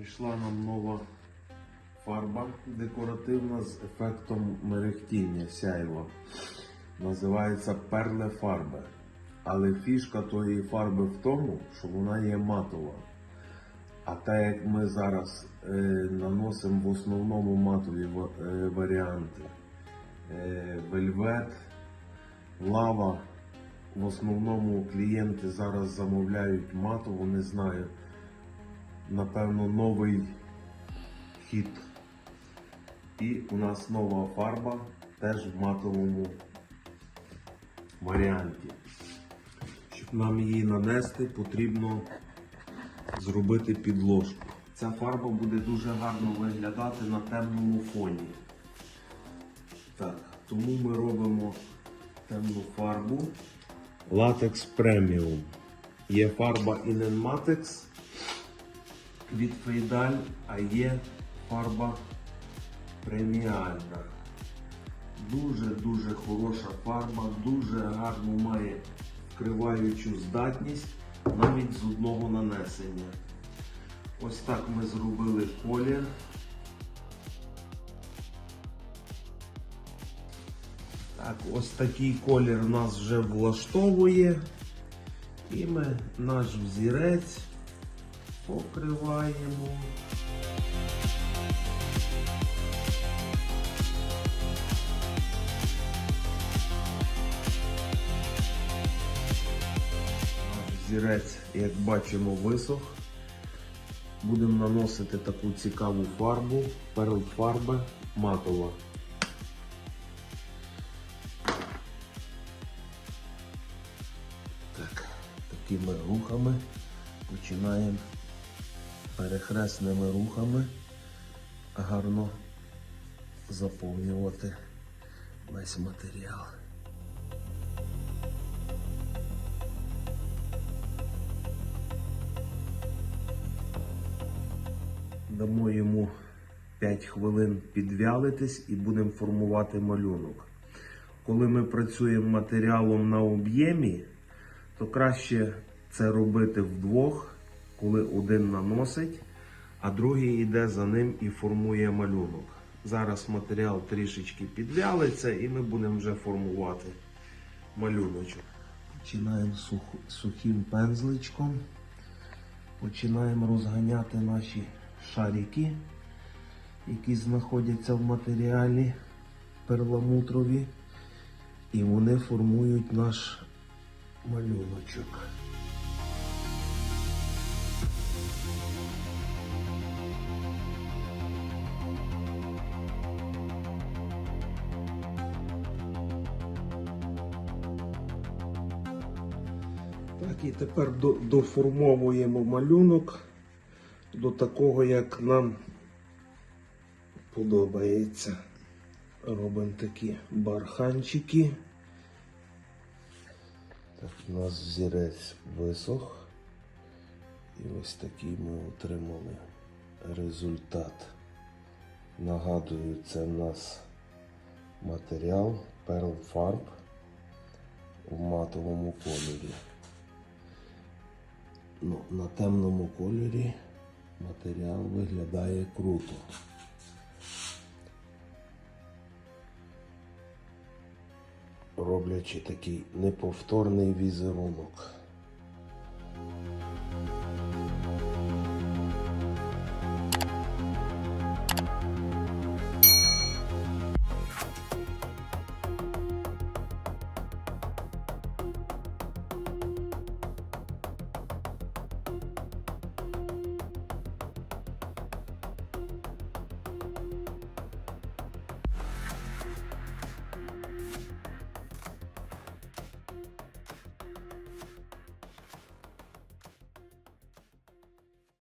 Прийшла нам нова фарба декоративна з ефектом мерехтіння сяйва. Називається перле фарби. Але фішка тої фарби в тому, що вона є матова. А так як ми зараз е, наносимо в основному матові е, варіанти е, вельвет, лава, в основному клієнти зараз замовляють матову, не знаю. Напевно, новий хід. І у нас нова фарба теж в матовому варіанті. Щоб нам її нанести, потрібно зробити підложку. Ця фарба буде дуже гарно виглядати на темному фоні. Так, тому ми робимо темну фарбу. Латекс преміум. Є фарба Inenmatex від Фейдаль, а є фарба преміальна. Дуже-дуже хороша фарба, дуже гарну має вкриваючу здатність навіть з одного нанесення. Ось так ми зробили колір. Так, ось такий колір нас вже влаштовує. І ми наш взірець покриваємо. Наш взірець, як бачимо, висох. Будемо наносити таку цікаву фарбу, перл фарби матова. Так, такими рухами починаємо перехресними рухами гарно заповнювати весь матеріал. Дамо йому 5 хвилин підвялитись і будемо формувати малюнок. Коли ми працюємо матеріалом на об'ємі, то краще це робити вдвох, коли один наносить, а другий йде за ним і формує малюнок. Зараз матеріал трішечки підвялиться і ми будемо вже формувати малюночок. Починаємо сух- сухим пензличком. Починаємо розганяти наші шарики, які знаходяться в матеріалі перламутрові, і вони формують наш малюночок. Так, і тепер доформовуємо малюнок до такого, як нам подобається. Робимо такі барханчики. Так, у нас взірець висох. І ось такий ми отримали результат. Нагадую, це в нас матеріал Pearl Farb в матовому кольорі. Ну, на темному кольорі матеріал виглядає круто. Роблячи такий неповторний візерунок.